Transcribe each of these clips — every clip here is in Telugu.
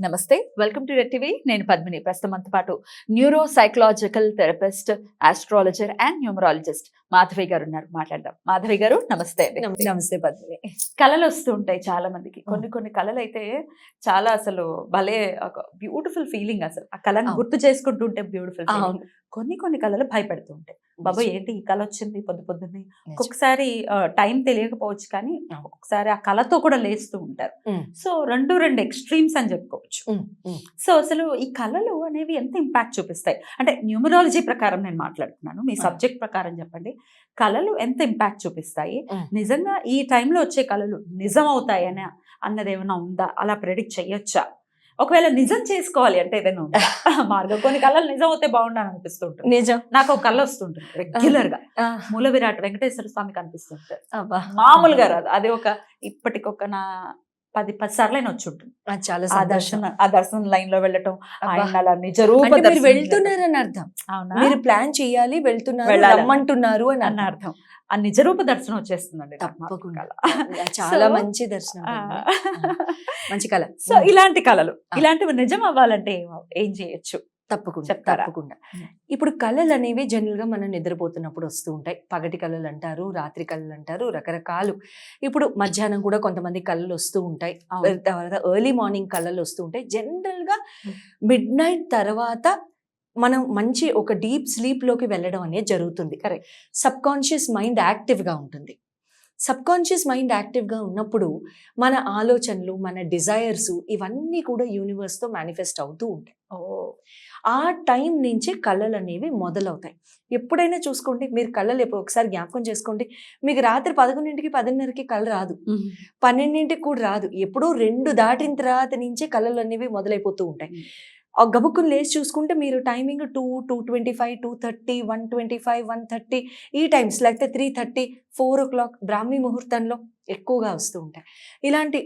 నమస్తే వెల్కమ్ టు రెడ్ టీవీ. నేను పద్మిని. ప్రస్తుతం పాటు neuro psychological therapist astrologer and numerologist Madhavi garu ఉన్నారు. మాట్లాడదాం. మాధవి గారు నమస్తే నమస్తే- పద్మిని. కళలు వస్తూ ఉంటాయి చాలా మందికి. కొన్ని కొన్ని కళలు అయితే చాలా అసలు భలే బ్యూటిఫుల్ ఫీలింగ్ అసలు. ఆ కళను. గుర్తు చేసుకుంటూ ఉంటే బ్యూటిఫుల్ కొన్ని కొన్ని కళలు భయపెడుతూ ఉంటాయి. బాబా ఏంటి ఈ కళ వచ్చింది పొద్దు పొద్దున్నే. ఒక్కొక్కసారి టైం తెలియకపోవచ్చు కానీ. ఒక్కొక్కసారి ఆ కళతో కూడా లేస్తూ ఉంటారు. సో రెండు రెండు ఎక్స్ట్రీమ్స్ అని చెప్పుకోవచ్చు. సో అసలు ఈ కళలు అనేవి ఎంత ఇంపాక్ట్ చూపిస్తాయి? అంటే న్యూమరాలజీ ప్రకారం నేను మాట్లాడుతున్నాను. మీ. సబ్జెక్ట్ ప్రకారం చెప్పండి. కళలు ఎంత ఇంపాక్ట్ చూపిస్తాయి. నిజంగా ఈ టైంలో వచ్చే కళలు నిజం అవుతాయని అన్నది ఏమైనా ఉందా? అలా ప్రెడిక్ట్ చేయొచ్చా? ఒకవేళ నిజం చేసుకోవాలి అంటే ఏదైనా మార్గం. కొన్ని కళలు నిజం అవుతే బాగుండని అనిపిస్తుంటుంది. నిజం. నాకు ఒక కళ వస్తుంటుంది రెగ్యులర్గా. మూల విరాట్ వెంకటేశ్వర స్వామి కనిపిస్తుంటారు. మామూలుగా రాదు. అది ఒక ఇప్పటికొక నా పది పది సార్లైనా వచ్చి ఉంటుంది ఆ, చాలా ఆ దర్శనం ఆ దర్శనం లైన్లో వెళ్ళటం అలా నిజ రూప వెళ్తున్నారని అర్థం. అవునా? మీరు ప్లాన్ చేయాలి వెళ్తున్నారు. రమ్మంటున్నారు అని అన్న అర్థం. ఆ నిజరూప దర్శనం వచ్చేస్తుందండి తప్పకుండా. చాలా మంచి దర్శనం. మంచి కళ. సో ఇలాంటి కళలు. ఇలాంటివి నిజం అవ్వాలంటే ఏం- ఏం చేయొచ్చు? తప్పకుండా? తప్పకుండా. ఇప్పుడు కళలు అనేవి జనరల్గా మనం నిద్రపోతున్నప్పుడు వస్తూ ఉంటాయి పగటి కళలు అంటారు రాత్రి కళలు అంటారు రకరకాలు ఇప్పుడు మధ్యాహ్నం కూడా కొంతమంది కళలు వస్తూ ఉంటాయి. తర్వాత ఎర్లీ మార్నింగ్ కళలు వస్తూ ఉంటాయి జనరల్గా Hmm. మిడ్ నైట్ తర్వాత మనం మంచి ఒక డీప్ స్లీప్లోకి వెళ్ళడం అనేది జరుగుతుంది Correct. సబ్ కాన్షియస్ మైండ్ యాక్టివ్గా ఉంటుంది సబ్ కాన్షియస్ మైండ్ యాక్టివ్గా ఉన్నప్పుడు మన ఆలోచనలు మన డిజైర్స్ ఇవన్నీ కూడా యూనివర్స్తో మేనిఫెస్ట్ అవుతూ ఉంటాయి. ఓ! ఆ టైం నుంచే కళలు అనేవి మొదలవుతాయి. ఎప్పుడైనా చూసుకోండి మీరు కళలు ఎప్పుడు ఒకసారి జ్ఞాపకం చేసుకోండి మీకు రాత్రి పదకొండింటికి పదిన్నరకి కళ రాదు. పన్నెండింటికి కూడా రాదు. ఎప్పుడో రెండు దాటిన తర్వాత నుంచే కళలు అనేవి మొదలైపోతూ ఉంటాయి. గబుక్కుని లేచి చూసుకుంటే మీరు timing two two twenty five two thirty one twenty five one thirty ఈ టైమ్స్ లేకపోతే three thirty four o'clock బ్రాహ్మీ ముహూర్తంలో ఎక్కువగా వస్తూ ఉంటాయి. ఇలాంటి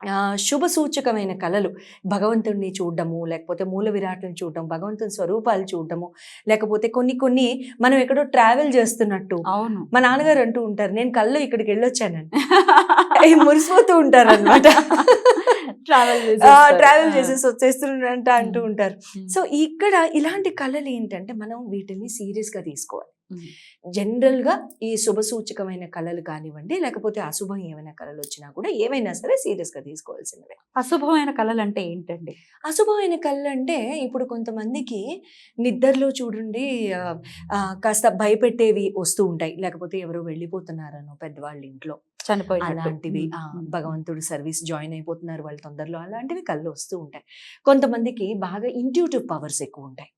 ఆ, శుభ సూచకమైన కళలు భగవంతుడిని చూడడము లేకపోతే మూల విరాట్ని చూడడం భగవంతుని స్వరూపాలు చూడడము లేకపోతే కొన్ని కొన్ని మనం ఎక్కడో ట్రావెల్ చేస్తున్నట్టు అవును. మా నాన్నగారు అంటూ ఉంటారు నేను కళ్ళు ఇక్కడికి వెళ్ళొచ్చానండి. అవి మురిసిపోతూ ఉంటారు అనమాట ట్రావెల్ ట్రావెల్ చేసేసి వచ్చేస్తుంట అంటూ ఉంటారు. సో ఇక్కడ ఇలాంటి కళలు ఏంటంటే మనం వీటిని సీరియస్గా తీసుకోవాలి. జనరల్గా ఈ శుభ సూచకమైన కళలు కానివ్వండి లేకపోతే అశుభం ఏమైనా కళలు వచ్చినా కూడా ఏమైనా సరే సీరియస్గా తీసుకోవాల్సినవే. అశుభమైన కళలు అంటే ఏంటండి? అశుభమైన కళ్ళు అంటే ఇప్పుడు కొంతమందికి నిద్రలో చూడండి కాస్త భయపెట్టేవి వస్తూ ఉంటాయి. లేకపోతే ఎవరో వెళ్ళిపోతున్నారనో పెద్దవాళ్ళ ఇంట్లో. చనిపోయినట్టు. అలాంటివి. భగవంతుడు సర్వీస్ జాయిన్ అయిపోతున్నారు వాళ్ళు తొందరలో అలాంటివి కళ్ళు వస్తూ ఉంటాయి. కొంతమందికి బాగా ఇంట్యూటివ్ పవర్స్ ఎక్కువ ఉంటాయి.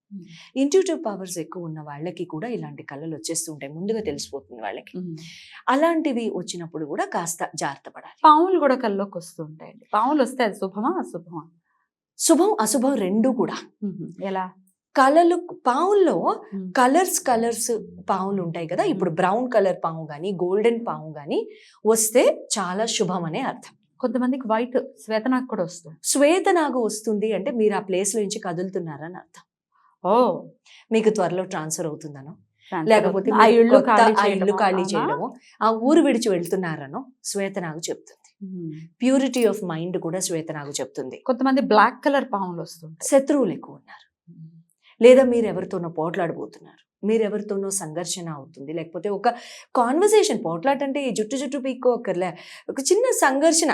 ఇంట్యూటివ్ పవర్స్ ఎక్కువ ఉన్న వాళ్ళకి కూడా ఇలాంటి కళలు వచ్చేస్తూ ఉంటాయి. ముందుగా తెలిసిపోతుంది వాళ్ళకి. అలాంటివి వచ్చినప్పుడు కూడా కాస్త జాగ్రత్త పడాలి. పాములు కూడా కల్లోకి వస్తూ ఉంటాయండి. పాములు వస్తే అది శుభమా అశుభమా? శుభం అశుభం రెండు కూడా. ఎలా? కళలు పావుల్లో. కలర్స్ కలర్స్ పావులు ఉంటాయి కదా. ఇప్పుడు బ్రౌన్ కలర్ పాము కానీ గోల్డెన్ పాము కానీ వస్తే చాలా శుభం అనే అర్థం. కొంతమందికి వైట్ శ్వేతనాకు కూడా వస్తుంది. శ్వేతనాగు వస్తుంది అంటే మీరు ఆ ప్లేస్ నుంచి కదులుతున్నారని అర్థం. ఓ! మీకు త్వరలో ట్రాన్స్ఫర్ అవుతుందనో? లేకపోతే. ఆ ఖాళీ ఆ చేయడమా? ఖాళీ? చేయడము ఆ ఊరు విడిచి వెళ్తున్నారనో శ్వేతనాగు చెప్తుంది. ప్యూరిటీ ఆఫ్ మైండ్ కూడా శ్వేతనాగు చెప్తుంది. కొంతమంది బ్లాక్ కలర్ పాములు వస్తుంటాయి. శత్రువులు ఎక్కువ ఉన్నారు. లేదా మీరు ఎవరితోనో పోట్లాడబోతున్నారు మీరు ఎవరితోనో సంఘర్షణ అవుతుంది లేకపోతే ఒక కాన్వర్సేషన్ పోట్లాట అంటే ఈ జుట్టు జుట్టు పీక్కోకర్లే ఒక చిన్న సంఘర్షణ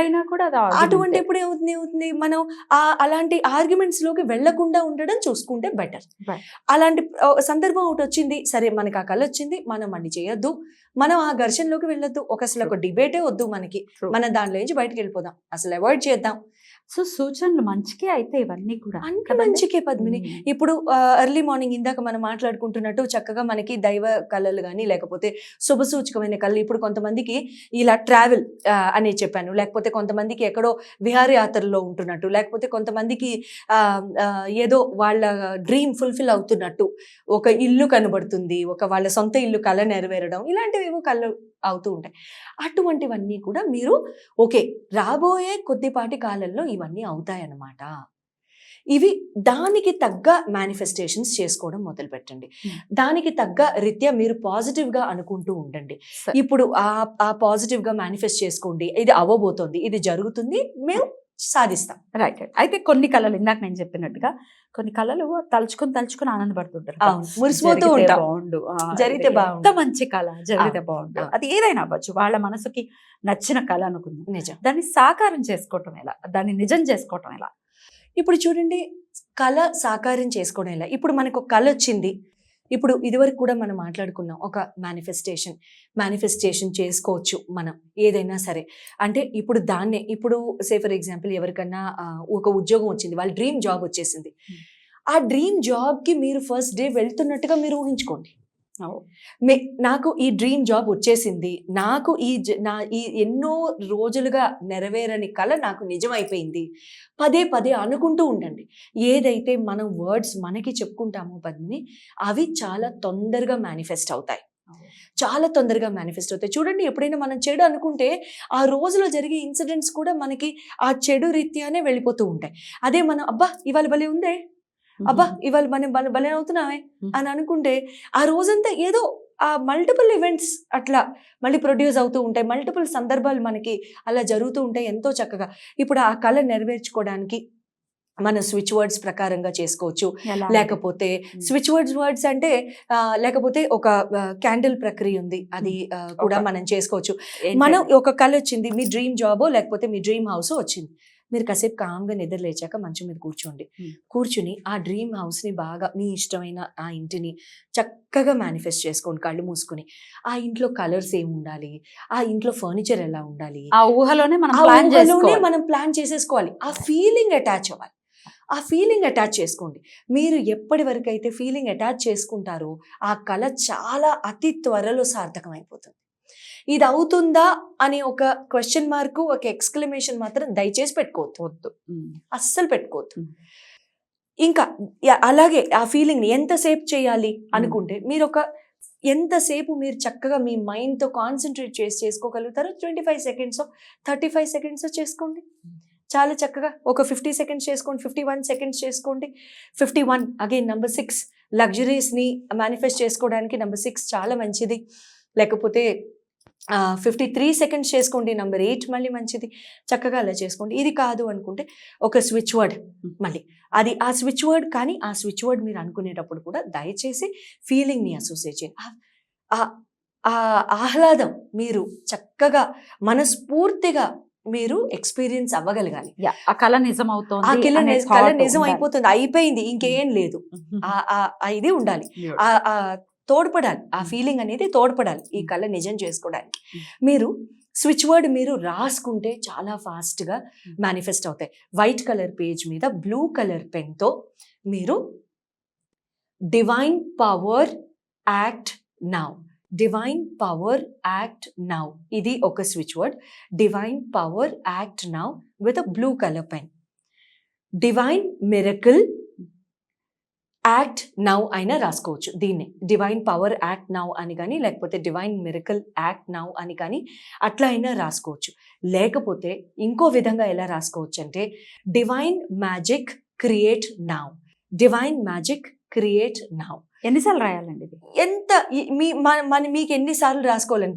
అయినా కూడా అటువంటి. ఎప్పుడు ఏమవుతుంది ఏమవుతుంది మనం ఆ అలాంటి ఆర్గ్యుమెంట్స్లోకి వెళ్ళకుండా ఉండడం చూసుకుంటే బెటర్. అలాంటి సందర్భం ఒకటి వచ్చింది సరే మనకి ఆ కళ వచ్చింది మనం అన్ని చేయొద్దు మనం ఆ ఘర్షణలోకి వెళ్ళొద్దు ఒక అసలు ఒక డిబేటే వద్దు మనకి. మనం దాంట్లో నుంచి బయటకు వెళ్ళిపోదాం అసలు అవాయిడ్ చేద్దాం సో సూచనలు మంచికే అయితే ఇవన్నీ కూడా. కదండి? మంచికే పద్మిని. ఇప్పుడు ఎర్లీ మార్నింగ్ ఇందాక మనం మాట్లాడుకుంటున్నట్టు చక్కగా మనకి దైవ కళలు కానీ లేకపోతే శుభ సూచకమైన కళలు. ఇప్పుడు కొంతమందికి ఇలా ట్రావెల్ అని చెప్పాను. లేకపోతే కొంతమందికి ఎక్కడో విహారయాత్రలో ఉంటున్నట్టు లేకపోతే కొంతమందికి ఏదో వాళ్ళ డ్రీమ్ ఫుల్ఫిల్ అవుతున్నట్టు ఒక ఇల్లు కనబడుతుంది ఒక వాళ్ళ సొంత ఇల్లు కళ నెరవేరడం ఇలాంటివి ఏవో కళలు అవుతూ ఉంటాయి. అటువంటివన్నీ కూడా మీరు ఓకే రాబోయే కొద్దిపాటి కాలంలో ఇవన్నీ అవుతాయన్నమాట. ఇవి దానికి తగ్గ మేనిఫెస్టేషన్స్ చేసుకోవడం మొదలు పెట్టండి. దానికి తగ్గ రీత్యా మీరు పాజిటివ్గా అనుకుంటూ ఉండండి. ఇప్పుడు ఆ ఆ పాజిటివ్గా మేనిఫెస్ట్ చేసుకోండి. ఇది అవ్వబోతోంది. ఇది జరుగుతుంది. మేము సాధిస్తాం. రైట్ అయితే కొన్ని కళలు ఇందాక నేను చెప్పినట్టుగా కొన్ని కళలు తలుచుకొని తలుచుకొని ఆనందపడుతుంటారు. మురిసిపోతూ జరిగితే ఉంటాం. బాగుండు. జరిగితే బాగుండు. మంచి కళ జరిగితే బాగుండు. అది ఏదైనా అవ్వచ్చు. వాళ్ళ మనసుకి నచ్చిన కళ అనుకుందాం. నిజం. దాన్ని సాకారం చేసుకోవటం ఎలా? దాన్ని నిజం చేసుకోవటం ఎలా? ఇప్పుడు చూడండి కళ సాకారం చేసుకోవడం ఎలా? ఇప్పుడు మనకు ఒక కళ వచ్చింది. ఇప్పుడు ఇదివరకు కూడా మనం మాట్లాడుకున్నాం ఒక మేనిఫెస్టేషన్ మేనిఫెస్టేషన్ చేసుకోవచ్చు మనం ఏదైనా సరే. అంటే ఇప్పుడు దాన్నే ఇప్పుడు సే ఫర్ ఎగ్జాంపుల్ ఎవరికన్నా ఒక ఉద్యోగం వచ్చింది వాళ్ళ డ్రీమ్ జాబ్ వచ్చేసింది. ఆ డ్రీమ్ జాబ్కి మీరు ఫస్ట్ డే వెళ్తున్నట్టుగా మీరు ఊహించుకోండి. నాకు ఈ డ్రీమ్ జాబ్ వచ్చేసింది. నాకు ఈ జ- నా ఈ ఎన్నో రోజులుగా నెరవేరని కళ నాకు నిజమైపోయింది. పదే పదే అనుకుంటూ ఉండండి. ఏదైతే మనం వర్డ్స్ మనకి చెప్పుకుంటామో పద్మిని అవి చాలా తొందరగా మేనిఫెస్ట్ అవుతాయి. చాలా తొందరగా మేనిఫెస్ట్ అవుతాయి. చూడండి ఎప్పుడైనా మనం చెడు అనుకుంటే ఆ రోజులో జరిగే ఇన్సిడెంట్స్ కూడా మనకి ఆ చెడు రీత్యానే వెళ్ళిపోతూ ఉంటాయి. అదే మనం అబ్బా ఇవాళ భలే ఉందే! అబ్బా ఇవాళ మనం భలే భలే అవుతున్నామే. అని అనుకుంటే ఆ రోజంతా ఏదో ఆ మల్టిపుల్ ఈవెంట్స్ అట్లా మళ్ళీ ప్రొడ్యూస్ అవుతూ ఉంటాయి. మల్టిపుల్ సందర్భాలు మనకి అలా జరుగుతూ ఉంటాయి ఎంతో చక్కగా. ఇప్పుడు ఆ కళ నెరవేర్చుకోవడానికి మన స్విచ్ వర్డ్స్ ప్రకారంగా చేసుకోవచ్చు. లేకపోతే స్విచ్ వర్డ్స్ వర్డ్స్ అంటే లేకపోతే ఒక క్యాండిల్ ప్రక్రియ ఉంది. అది కూడా మనం చేసుకోవచ్చు? మనం ఒక కళ వచ్చింది. మీ డ్రీమ్ జాబో లేకపోతే మీ డ్రీమ్ హౌస్ వచ్చింది. మీరు కాసేపు కామ్గా నిద్ర లేచాక మంచం మీద కూర్చోండి. కూర్చుని ఆ డ్రీమ్ హౌస్ని బాగా మీ ఇష్టమైన ఆ ఇంటిని చక్కగా మేనిఫెస్ట్ చేసుకోండి కళ్ళు మూసుకుని. ఆ ఇంట్లో కలర్స్ ఏమి ఉండాలి? ఆ ఇంట్లో ఫర్నిచర్ ఎలా ఉండాలి? ఆ ఊహలోనే మనం మనం ప్లాన్ చేసేసుకోవాలి. ఆ ఫీలింగ్ అటాచ్ అవ్వాలి. ఆ ఫీలింగ్ అటాచ్ చేసుకోండి. మీరు ఎప్పటి వరకు అయితే ఫీలింగ్ అటాచ్ చేసుకుంటారో ఆ కళ చాలా అతి త్వరలో సార్థకం అయిపోతుంది ఇది అవుతుందా అనే ఒక క్వశ్చన్ మార్క్ ఒక ఎక్స్క్లమేషన్ మాత్రం దయచేసి పెట్టుకోవద్దు. అస్సలు పెట్టుకోవద్దు. ఇంకా అలాగే ఆ ఫీలింగ్ని ఎంతసేపు చేయాలి అనుకుంటే మీరు ఒక ఎంతసేపు మీరు చక్కగా మీ మైండ్తో కాన్సన్ట్రేట్ చేసి చేసుకోగలుగుతారో twenty five seconds thirty five seconds చేసుకోండి. చాలా చక్కగా ఒక ఫిఫ్టీ సెకండ్స్ చేసుకోండి ఫిఫ్టీ వన్ సెకండ్స్ చేసుకోండి. Fifty one again number six లగ్జరీస్ని manifest చేసుకోవడానికి నెంబర్ సిక్స్ చాలా మంచిది. లేకపోతే ఫిఫ్టీ త్రీ సెకండ్స్ చేసుకోండి నెంబర్ ఎయిట్ మళ్ళీ మంచిది. చక్కగా అలా చేసుకోండి. ఇది కాదు అనుకుంటే ఒక స్విచ్ వర్డ్ మళ్ళీ. అది ఆ స్విచ్ వర్డ్ కానీ ఆ స్విచ్ వర్డ్ మీరు అనుకునేటప్పుడు కూడా దయచేసి ఫీలింగ్ని అసోసియేట్ చేయండి. ఆ- ఆ- ఆ ఆహ్లాదం మీరు చక్కగా మనస్ఫూర్తిగా మీరు ఎక్స్పీరియన్స్ అవ్వగలగాలి. ఆ కళ నిజం అవుతోంది ఆ కళ thought నిజం. అయిపోతుంది అయిపోయింది ఇంకేం లేదు. ఆ- ఆ- ఆ ఇది ఉండాలి. ఆ తోడ్పడాలి ఆ. ఫీలింగ్ అనేది తోడ్పడాలి ఈ. కళ నిజం చేసుకోవడానికి. మీరు స్విచ్ వర్డ్ మీరు రాసుకుంటే చాలా ఫాస్ట్గా Mm. మేనిఫెస్ట్ అవుతాయి వైట్ కలర్ పేజ్ మీద బ్లూ కలర్ పెన్తో మీరు divine power act now divine power act now ఇది ఒక switch word divine power act now with blue colour pen divine miracle act now అయినా రాసుకోవచ్చు. దీన్ని డివైన్ పవర్ యాక్ట్ నౌ అని కానీ లేకపోతే డివైన్ మిరకల్ యాక్ట్ నౌ అని కానీ అట్లా అయినా రాసుకోవచ్చు. లేకపోతే ఇంకో విధంగా ఎలా రాసుకోవచ్చు అంటే divine magic create now. Divine magic create now. ఎన్నిసార్లు రాయాలండి ఇది? ఎంత మీ మన మన- మీకు ఎన్నిసార్లు రాసుకోవాలనిపిస్తుంది